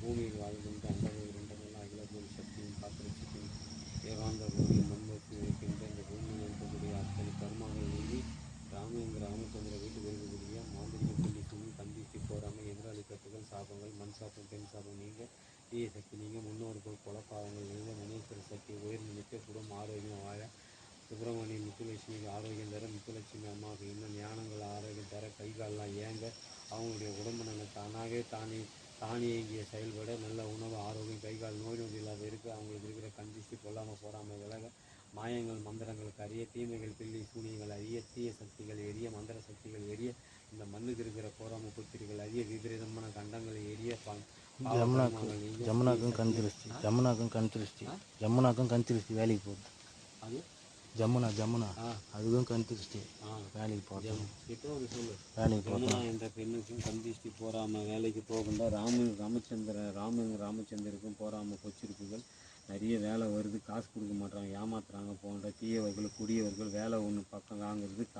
பூமியில் வாழ்கின்ற அண்டர்கள் இரண்டர்கள் அகிலபோல் சக்தியும் காத்திருச்சிக்கும். ஏகாந்த பூமியை மண்பத்து இருக்கின்ற இந்த பூமியில் இருக்கக்கூடிய அத்தனை கர்மாவை நீங்கி ராமேந்திர ராமச்சந்திர வீட்டுக்கு இருக்கக்கூடிய மாந்திரிக புள்ளி சுமி கந்திச்சு போறாமல் எதிராளி கட்டுகள் சாபங்கள் மண் சாபம் பெண் சாபம் நீங்க தீய சக்தி நீங்க முன்னோர்கள் குலப்பாவங்கள் நீங்க முனீஸ்வர சக்தி உயர்ந்து நிற்க குடும் ஆரோக்கியம் வாழ சுப்பிரமணிய முத்துலட்சுமிக்கு ஆரோக்கியம் தர முத்துலட்சுமி அம்மாவுக்கு இன்னும் ஞானங்கள் ஆரோக்கியம் தர கை கால்லாம் ஏங்க அவங்களுடைய உடம்பு நல்ல தானாகவே தானே தானியங்கிய செயல்பட நல்ல உணவு ஆரோக்கியம் கை கால் நோய் நொடி இல்லாத இருக்க. அவங்களுக்கு இருக்கிற கஞ்சிச்சு கொல்லாமல் போடாமல் விலக. மாயங்கள் மந்திரங்களுக்கு அறிய தீமைகள் பில்லி சூனியங்கள் அறிய தீய சக்திகள் எரிய மந்திர சக்திகள் எரிய இந்த மண்ணுக்கு இருக்கிற போராம புத்திரிகள் அறிய விபரீதமான கண்டங்களை எரிய ஜமுனாக்கும் ஜமுனாக்கும் கண் திருஷ்டி ஜமுனாக்கும் கண் திருஷ்டி ஜமுனாக்கும் கண் திருஷ்டி வேலைக்கு போகுது. அது? ஜமுனா ஜமுனா. ஆ. அதுக்கும் கண் திருஷ்டி. ஆ. வேலைக்கு சொல்லு. வேலைக்கு போகிறது யமுனா என்ற பெண்ணுக்கும் கந்திஷ்டி போராம வேலைக்கு போகின்ற ராம ராமச்சந்திர ராம ராமச்சந்திரருக்கும் போராம பொச்சிருப்புகள் நிறைய வேலை வருது. காசு கொடுக்க மாட்டாங்க ஏமாத்துறாங்க போன்ற தீயவர்கள் குடியவர்கள் வேலை ஒன்று பக்கம் வாங்குறது